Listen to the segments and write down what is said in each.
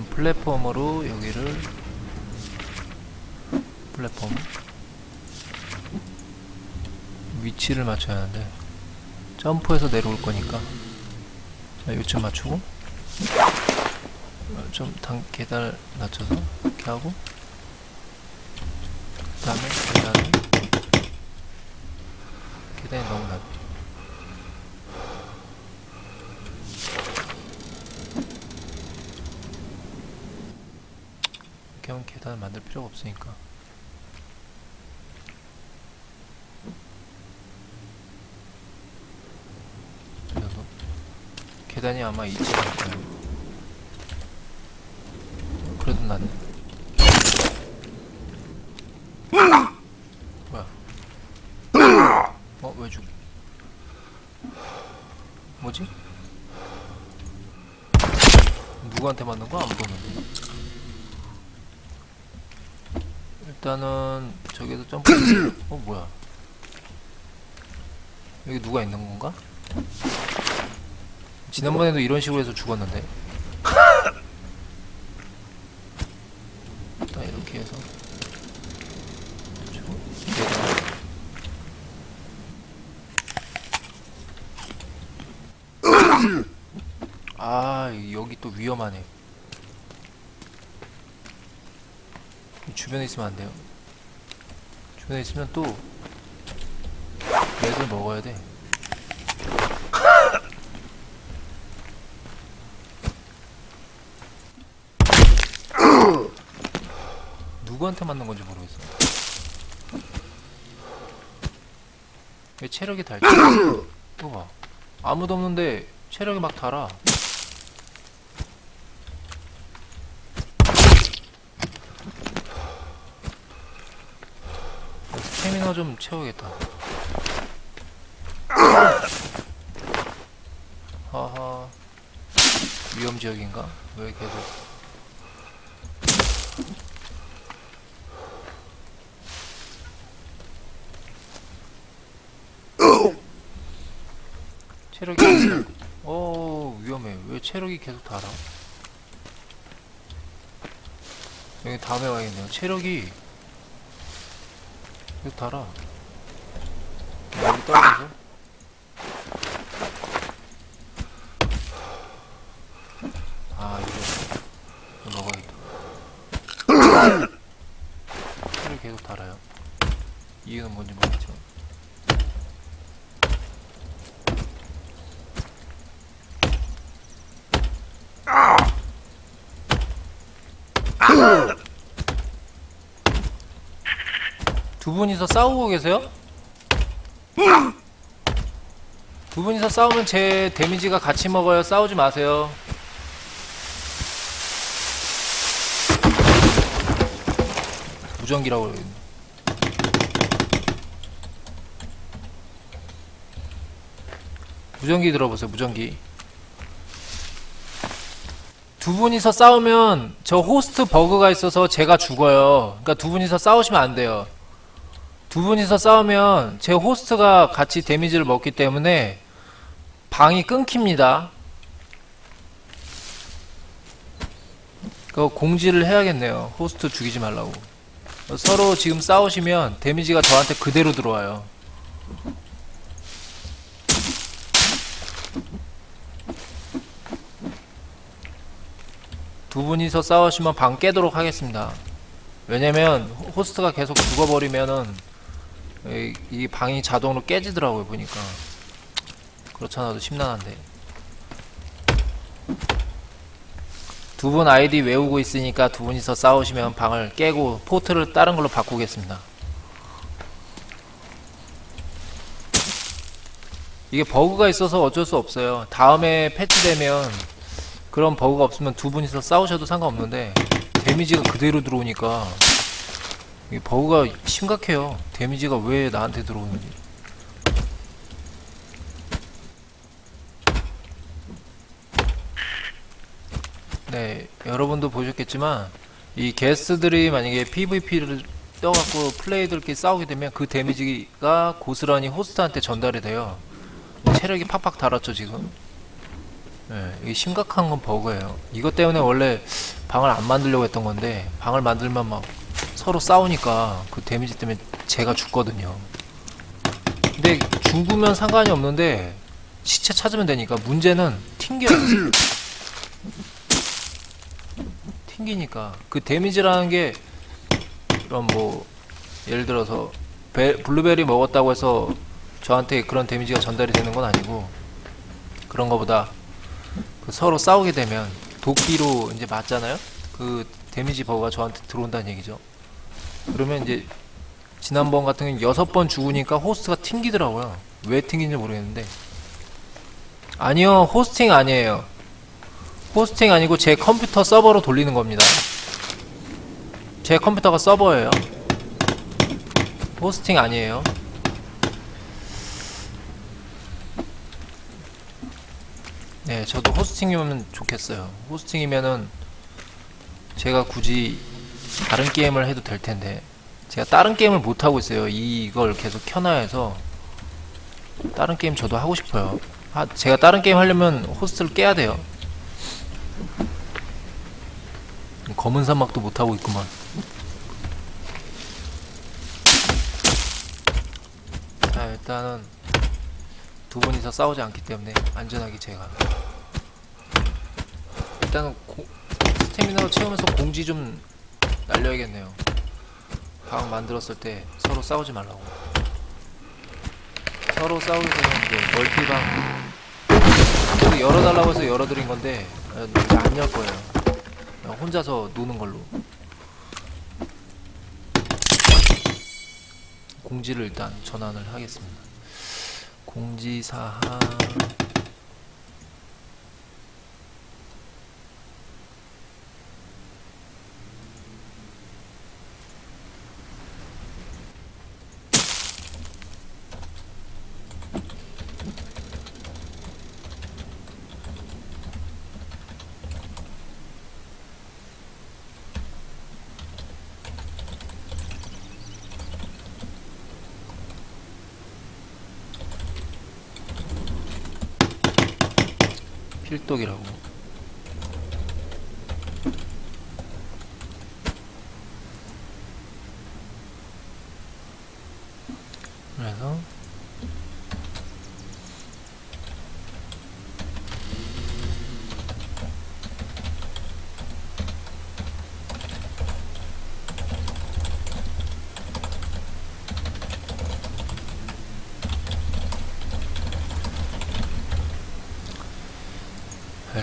일단 플랫폼으로 여기를 플랫폼 위치를 맞춰야 하는데 점프해서 내려올 거니까 자, 요쯤 맞추고 어, 좀 단, 계단 낮춰서 이렇게 하고 그 다음에 계단을 계단이 너무 낮 이렇게 하면 계단을 만들 필요가 없으니까 그래도 계단이 아마 있지 않을까요? 그래도 낫네 뭐야 어? 왜 죽? 뭐지? 누구한테 맞는 거야? 안 보는데 일단은 저기에서 점프 어 뭐야 여기 누가 있는 건가? 지난번에도 이런 식으로 해서 죽었는데 일단 이렇게 해서 저 계단 아 여기 또 위험하네 이 주변에 있으면 안 돼요 주변에 있으면 또 맥을 먹어야 돼 누구한테 맞는 건지 모르겠어. 왜 체력이 달지? 봐. 아무도 없는데 체력이 막 달아. 스태미나 좀 채워야겠다. 하하. 위험 지역인가? 왜 계속 체력이 어 위험해 왜 체력이 계속 달아 여기 다음에 와야겠네요 체력이 계속 달아. 여기 떨어져서. 아 이거 이거 먹어야겠다. 체력이 계속 달아요. 이유는 뭔지 모르겠지만 두 분이서 싸우고 계세요? 두 분이서 싸우면 제 데미지가 같이 먹어요. 싸우지 마세요. 무전기라고 그러겠네. 무전기 들어보세요. 무전기. 두 분이서 싸우면 저 호스트 버그가 있어서 제가 죽어요. 그러니까 두 분이서 싸우시면 안 돼요. 두 분이서 싸우면 제 호스트가 같이 데미지를 먹기 때문에 방이 끊깁니다. 그 공지를 해야겠네요. 호스트 죽이지 말라고. 서로 지금 싸우시면 데미지가 저한테 그대로 들어와요. 두 분이서 싸우시면 방 깨도록 하겠습니다. 왜냐면 호스트가 계속 죽어버리면은 이, 이 방이 자동으로 깨지더라고요 보니까. 그렇잖아도 심란한데. 두 분 아이디 외우고 있으니까 두 분이서 싸우시면 방을 깨고 포트를 다른 걸로 바꾸겠습니다. 이게 버그가 있어서 어쩔 수 없어요. 다음에 패치되면 그런 버그가 없으면 두 분이서 싸우셔도 상관없는데 데미지가 그대로 들어오니까 이 버그가 심각해요. 데미지가 왜 나한테 들어오는지. 네, 여러분도 보셨겠지만 이 게스트들이 만약에 PVP를 떠갖고 플레이들끼리 싸우게 되면 그 데미지가 고스란히 호스트한테 전달이 돼요. 체력이 팍팍 달았죠 지금. 네, 이게 심각한 건 버그예요. 이것 때문에 원래 방을 안 만들려고 했던 건데 방을 만들면 막 서로 싸우니까 그 데미지 때문에 제가 죽거든요. 근데 죽으면 상관이 없는데 시체 찾으면 되니까 문제는 튕겨요. 튕기니까 그 데미지라는 게 그런 뭐 예를 들어서 베, 블루베리 먹었다고 해서 저한테 그런 데미지가 전달이 되는 건 아니고 그런 거보다 그 서로 싸우게 되면 도끼로 이제 맞잖아요. 그 데미지 버그가 저한테 들어온다는 얘기죠. 그러면 이제 지난번 같은 경우는 여섯 번 죽으니까 호스트가 튕기더라고요. 왜 튕긴지 모르겠는데 아니요 호스팅 아니에요. 호스팅 아니고 제 컴퓨터 서버로 돌리는 겁니다. 제 컴퓨터가 서버예요. 호스팅 아니에요. 네, 저도 호스팅이면 좋겠어요. 호스팅이면은 제가 굳이 다른 게임을 해도 될 텐데 제가 다른 게임을 못 하고 있어요. 이걸 계속 켜놔야 해서 다른 게임 저도 하고 싶어요. 아, 제가 다른 게임 하려면 호스트를 깨야 돼요. 검은 사막도 못 하고 있구만. 자, 일단은 두 분이서 싸우지 않기 때문에 안전하게 제가 일단은 고, 스태미나로 채우면서 공지 좀 날려야겠네요. 방 만들었을 때 서로 싸우지 말라고. 서로 되면 이제 멀티방 여기 열어달라고 해서 열어드린 건데 아, 이제 안열 거예요. 혼자서 노는 걸로. 공지를 일단 전환을 하겠습니다. 공지사항 필독이라고. 그래서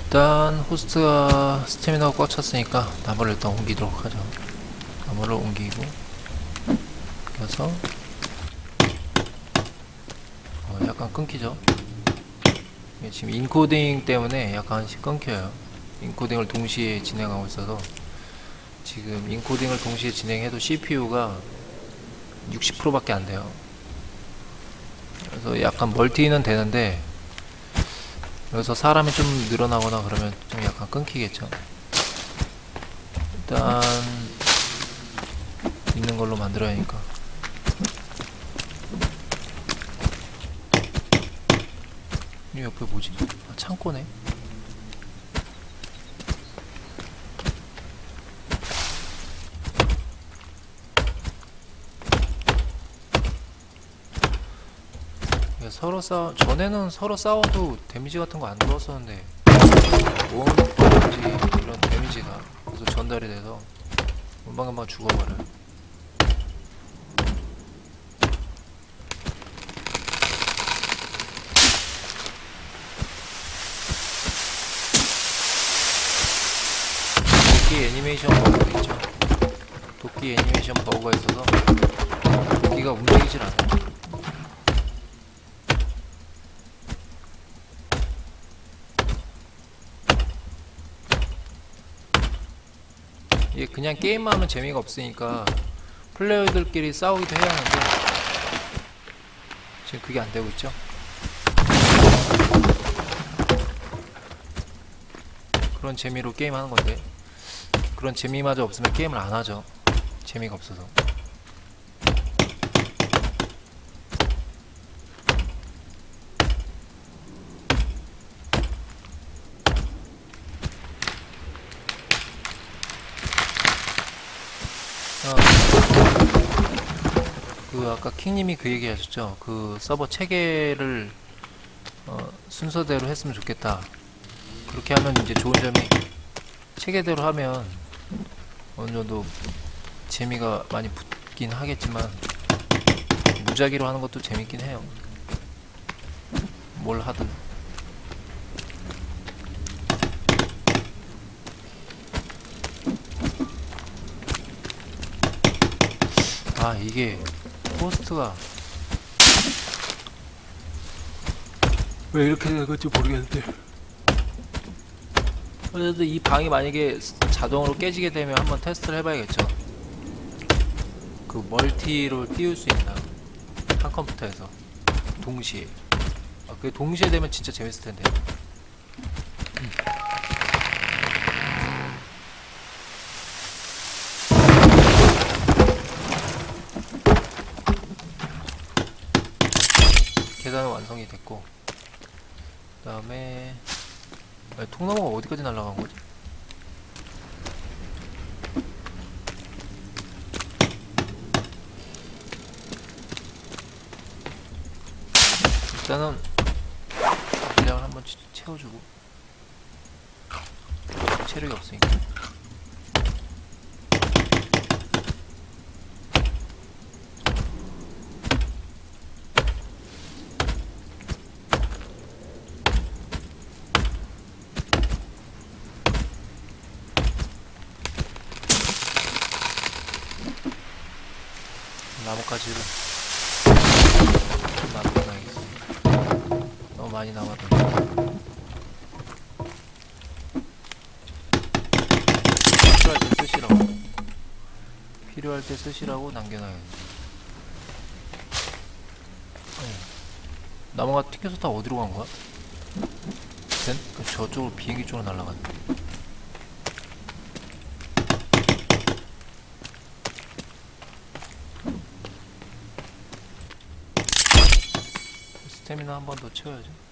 일단 호스트가 스태미나가 꽉 찼으니까 나무를 일단 옮기도록 하죠. 나무를 옮기고 그래서 어, 약간 끊기죠. 이게 지금 인코딩 때문에 약간씩 끊겨요. 인코딩을 동시에 진행하고 있어서 지금 인코딩을 동시에 진행해도 CPU가 60%밖에 안 돼요. 그래서 약간 멀티는 되는데 여기서 사람이 좀 늘어나거나 그러면 좀 약간 끊기겠죠. 일단 있는 걸로 만들어야 하니까. 이 옆에 뭐지? 아, 창고네. 서로 싸 전에는 서로 싸워도 데미지 같은 거 안 들어왔었는데 데미지 이런 데미지가 계속 전달이 돼서 금방금방 죽어버려요. 도끼 애니메이션 버그도 있죠. 도끼 애니메이션 버그가 있어서 도끼가 움직이질 않아요. 이게 그냥 게임만 하면 재미가 없으니까 플레이어들끼리 싸우기도 해야 하는데 지금 그게 안 되고 있죠. 그런 재미로 게임 하는 건데 그런 재미마저 없으면 게임을 안 하죠. 재미가 없어서. 어, 그 아까 킹님이 그 얘기 하셨죠. 그 서버 체계를 어, 순서대로 했으면 좋겠다. 그렇게 하면 이제 좋은 점이 체계대로 하면 어느 정도 재미가 많이 붙긴 하겠지만 무작위로 하는 것도 재밌긴 해요. 뭘 하든. 아 이게 호스트가. 왜 이렇게 된 건지 모르겠는데. 그래도 이 방이 만약에 자동으로 깨지게 되면 한번 테스트를 해봐야겠죠. 그 멀티로 띄울 수 있나 한 컴퓨터에서 동시에. 아, 그게 동시에 되면 진짜 재밌을 텐데 됐고 그 다음에 통나무가 어디까지 날아간 거지? 일단은 분량을 한번 채- 채워주고 체력이 없으니까 좀 남겨놔야겠어 너무 많이 남았다 필요할 때 쓰시라고 필요할 때 쓰시라고 남겨놔야지 어. 나무가 튕겨서 다 어디로 간 거야? 쟤? 그 저쪽으로 비행기 쪽으로 날아갔네 스태미나 한 번 더 채워야지.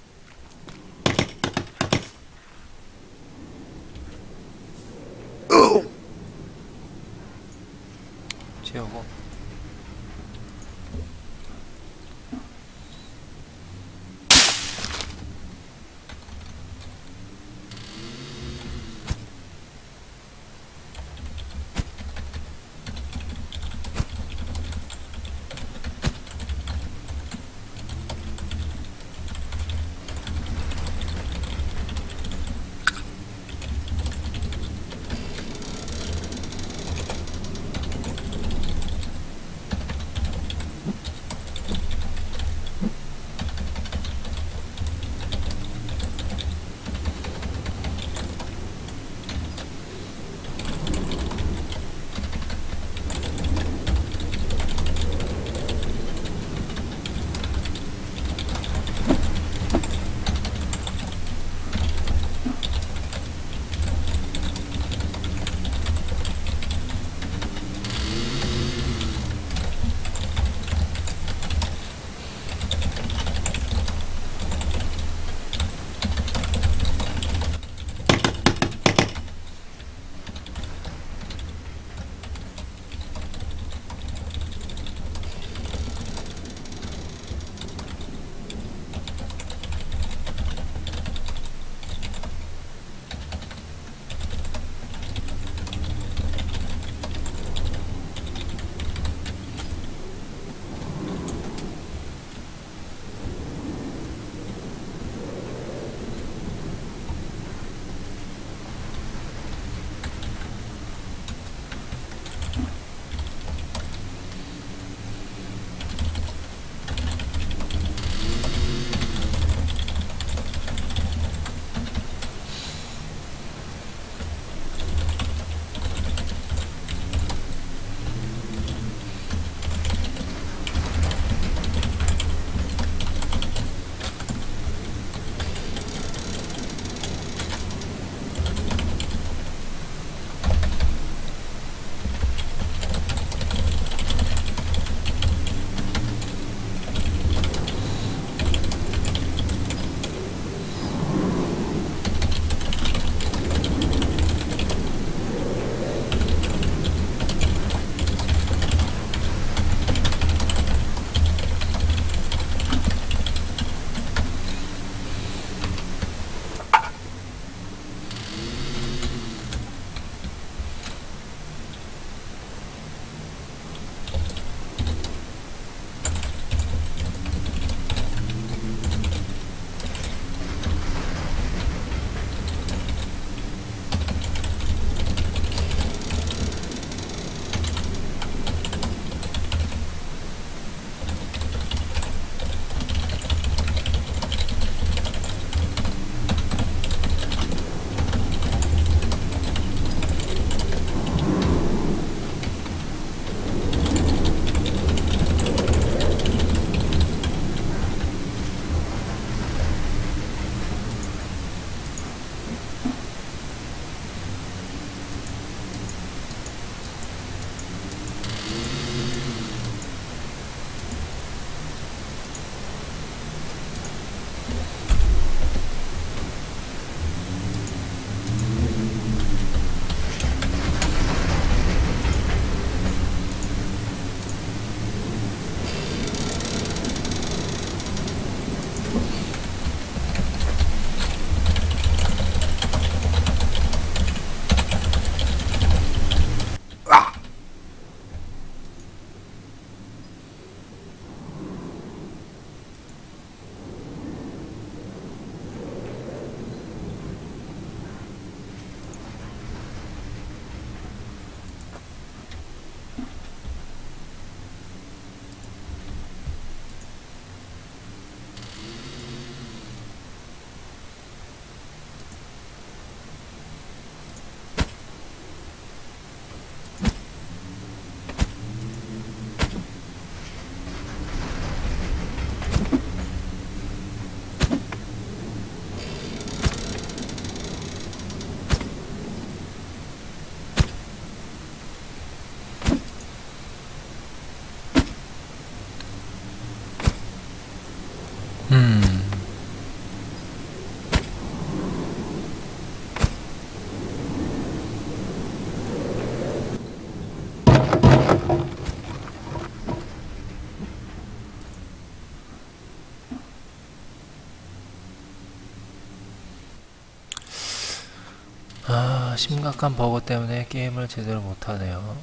아, 심각한 버거 때문에 게임을 제대로 못하네요.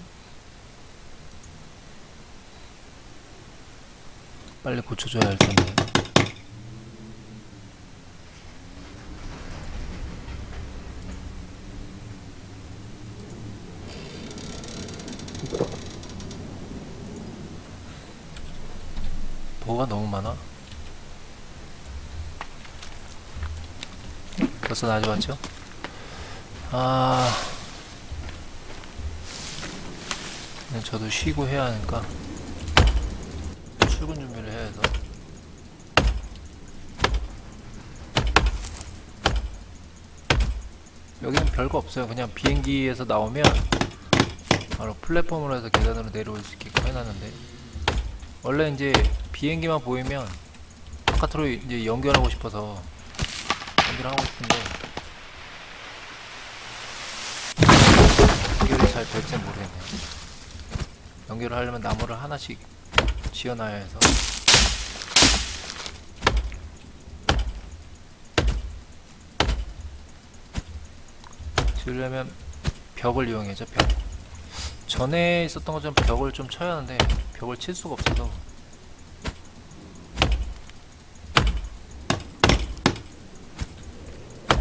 빨리 고쳐줘야 할 텐데. 버거가 너무 많아. 벌써 나아져왔죠? 아. 저도 쉬고 해야 하니까 출근 준비를 해야 해서. 여기는 별거 없어요. 그냥 비행기에서 나오면 바로 플랫폼으로 해서 계단으로 내려올 수 있게끔 해놨는데 원래 이제 비행기만 보이면 바깥으로 이제 연결하고 싶어서 연결하고 싶은데 연결이 잘 될지 모르겠네요. 연결을 하려면 나무를 하나씩 지어놔야 해서. 지으려면 벽을 이용해죠 벽. 전에 있었던 것처럼 벽을 좀 쳐야 하는데 벽을 칠 수가 없어서.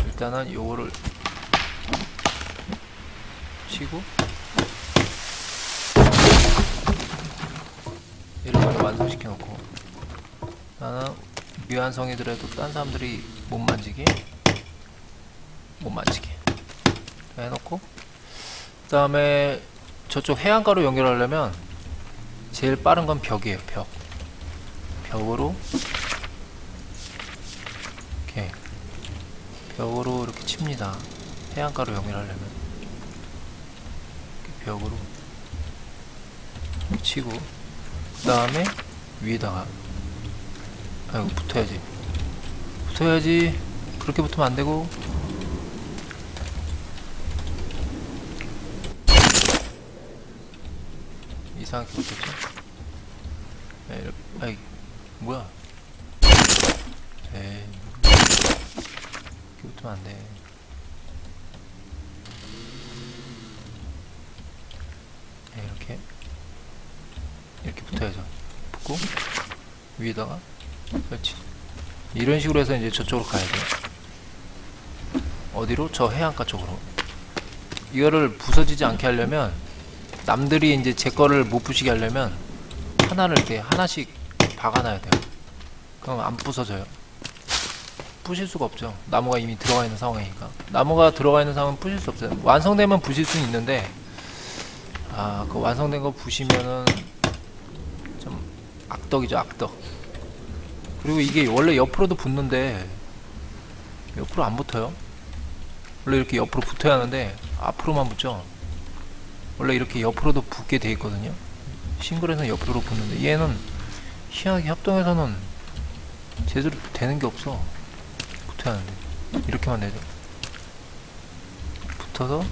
일단은 요거를 치고 얘를 먼저 완성시켜 놓고 나는 미완성이더라도 딴 사람들이 못 만지게 못 만지게 다 해놓고 그 다음에 저쪽 해안가로 연결하려면 제일 빠른 건 벽이에요 벽. 벽으로 이렇게 벽으로 이렇게 칩니다. 해안가로 연결하려면. 벽으로 치고 그 다음에 위에다가 아이고 붙어야지. 붙어야지. 그렇게 붙으면 안되고. 이상하게 붙었죠? 네, 이렇게 아이 뭐야? 에이 이렇게 붙으면 안돼 네, 이렇게 이렇게 붙어야죠. 붙고 위에다가 설치. 이런 식으로 해서 이제 저쪽으로 가야 돼요. 어디로? 저 해안가 쪽으로. 이거를 부서지지 않게 하려면 남들이 이제 제 거를 못 부시게 하려면 하나를 이렇게 하나씩 박아놔야 돼요. 그럼 안 부서져요. 부실 수가 없죠. 나무가 이미 들어가 있는 상황이니까. 나무가 들어가 있는 상황은 부실 수 없어요. 완성되면 부실 수는 있는데 아그 완성된 거 부시면은 좀 악덕이죠 악덕. 그리고 이게 원래 옆으로도 붙는데 옆으로 안 붙어요? 원래 이렇게 옆으로 붙어야 하는데 앞으로만 붙죠? 원래 이렇게 옆으로도 붙게 돼 있거든요. 싱글에서는 옆으로 붙는데 얘는 희한하게 협동에서는 제대로 되는 게 없어. 붙어야 하는데. 이렇게만 되죠. 붙어서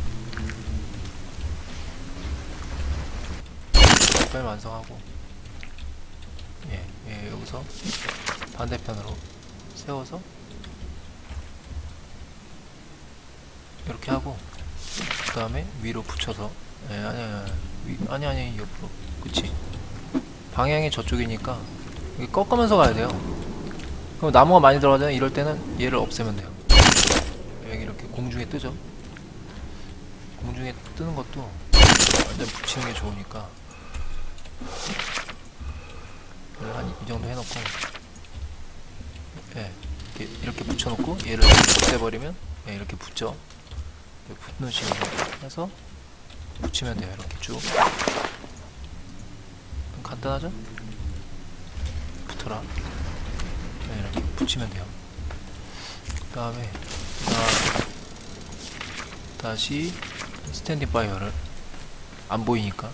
빨리 완성하고 예, 예 여기서 반대편으로 세워서 이렇게 하고 그 다음에 위로 붙여서 예, 아니 아니 위, 아니 아니 옆으로. 그치? 방향이 저쪽이니까 꺾으면서 가야 돼요. 그럼 나무가 많이 들어가잖아요. 이럴 때는 얘를 없애면 돼요. 여기 이렇게 공중에 뜨죠? 공중에 뜨는 것도 완전 붙이는 게 좋으니까 한이 정도 해놓고. 예 이렇게, 이렇게 붙여놓고 얘를 없애버리면 예, 이렇게 붙죠. 붙는 식으로 해서 붙이면 돼요 이렇게 쭉. 간단하죠? 붙어라. 네, 이렇게 붙이면 돼요. 그 다음에 다시 스탠딩 파이어를 안 보이니까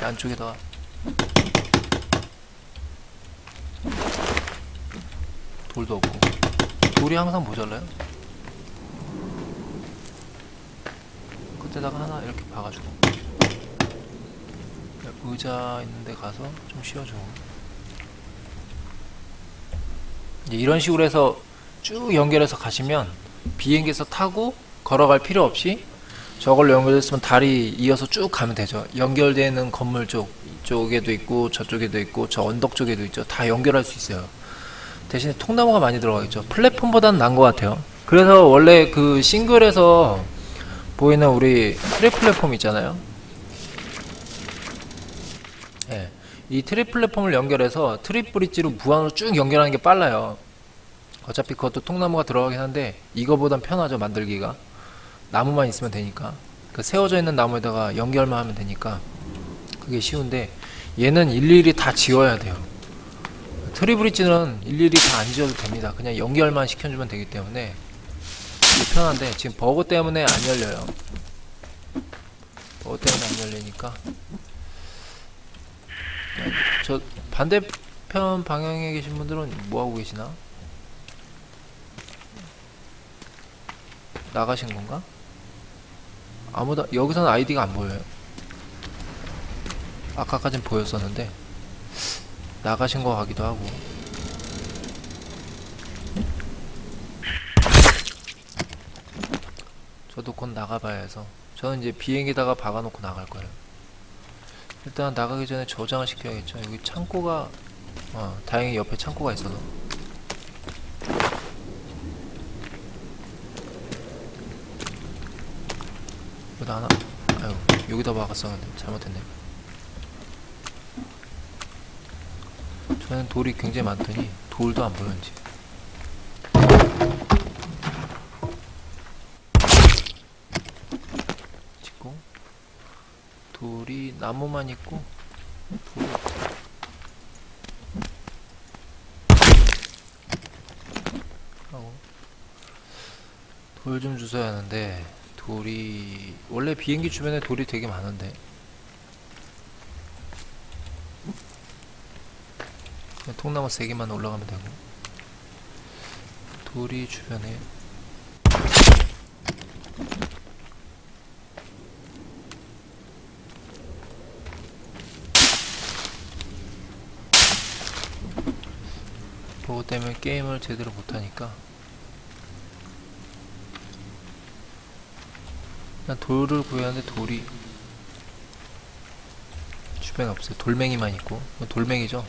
안쪽에다가 돌도 없고 돌이 항상 모자라요 끝에다가 하나 이렇게 박아주고 의자 있는데 가서 좀 쉬어주고 이제 이런 식으로 해서 쭉 연결해서 가시면 비행기에서 타고 걸어갈 필요 없이 저걸로 연결됐으면 다리 이어서 쭉 가면 되죠. 연결되는 건물 쪽 이쪽에도 있고 저쪽에도 있고 저 언덕 쪽에도 있죠. 다 연결할 수 있어요. 대신에 통나무가 많이 들어가겠죠. 플랫폼보다는 나은 것 같아요. 그래서 원래 그 싱글에서 보이는 우리 트리 플랫폼 있잖아요. 예. 이 트리 플랫폼을 연결해서 트리 브릿지로 무한으로 쭉 연결하는 게 빨라요. 어차피 그것도 통나무가 들어가긴 한데 이거보단 편하죠 만들기가. 나무만 있으면 되니까 그 세워져 있는 나무에다가 연결만 하면 되니까 그게 쉬운데 얘는 일일이 다 지워야 돼요 트리브릿지는 일일이 다 안 지워도 됩니다 그냥 연결만 시켜주면 되기 때문에 편한데 지금 버그 때문에 안 열려요 버그 때문에 안 열리니까 저 반대편 방향에 계신 분들은 뭐하고 계시나? 나가신 건가? 아무도 여기서는 아이디가 안 보여요. 아까까진 보였었는데 나가신 거 같기도 하고. 저도 곧 나가봐야 해서 저는 이제 비행기다가 박아놓고 나갈 거예요. 일단 나가기 전에 저장을 시켜야겠죠. 여기 창고가 어, 다행히 옆에 창고가 있어서 여기다 하나 아유 여기다 박았었는데 잘못했네 저는 돌이 굉장히 많더니 돌도 안 보였는지 찍고. 돌이 나무만 있고 돌이 없다. 하고. 돌 좀 주워야 하는데 돌이 원래 비행기 주변에 돌이 되게 많은데 그냥 통나무 세 개만 올라가면 되고 돌이 주변에 그거 때문에 게임을 제대로 못하니까 난 돌을 구해야 하는데 돌이 주변에 없어요. 돌멩이만 있고 돌멩이죠.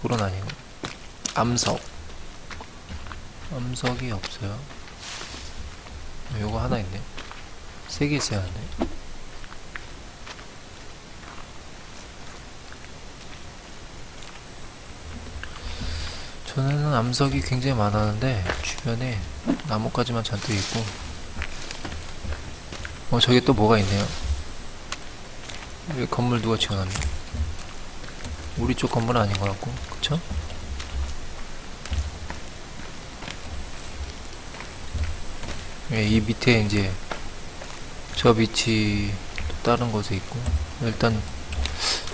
돌은 아니고 암석 암석이 없어요. 요거 하나 있네. 세 개 있어야 하는데. 전에는 암석이 굉장히 많았는데 주변에 나뭇가지만 잔뜩 있고 어 저기 또 뭐가 있네요 여기 건물 누가 지어놨네 우리 쪽 건물은 아닌 것 같고 그쵸? 예, 이 밑에 이제 저 밑이 또 다른 곳에 있고 일단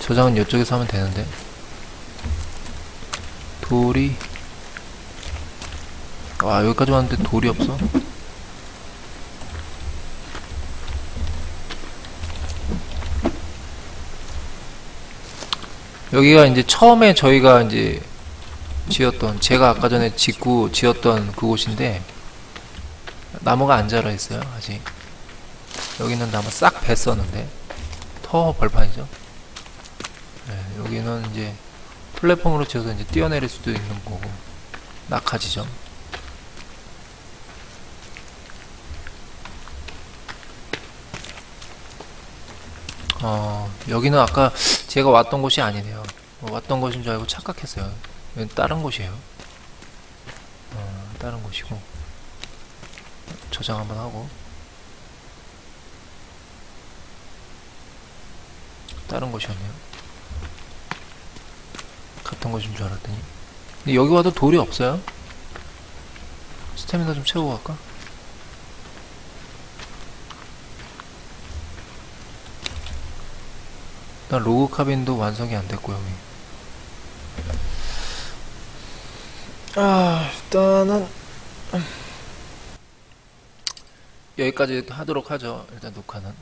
저장은 이쪽에서 하면 되는데 돌이 아 여기까지 왔는데 돌이 없어? 여기가 이제 처음에 저희가 이제 지었던 제가 아까 전에 짓고 지었던 그곳인데 나무가 안 자라 있어요 아직. 여기는 나무 싹 뱄었는데 터 벌판이죠. 네, 여기는 이제 플랫폼으로 지어서 이제 뛰어내릴 수도 있는 거고 낙하지점 어 여기는 아까 제가 왔던 곳이 아니네요. 어, 왔던 곳인 줄 알고 착각했어요. 여기 다른 곳이에요. 어, 다른 곳이고 저장 한번 하고 다른 곳이었네요. 같은 곳인 줄 알았더니 근데 여기 와도 돌이 없어요. 스태미나 좀 채우고 갈까? 일단 로그 카빈도 완성이 안 됐고 여기 아, 일단은 여기까지 하도록 하죠. 일단 녹화는.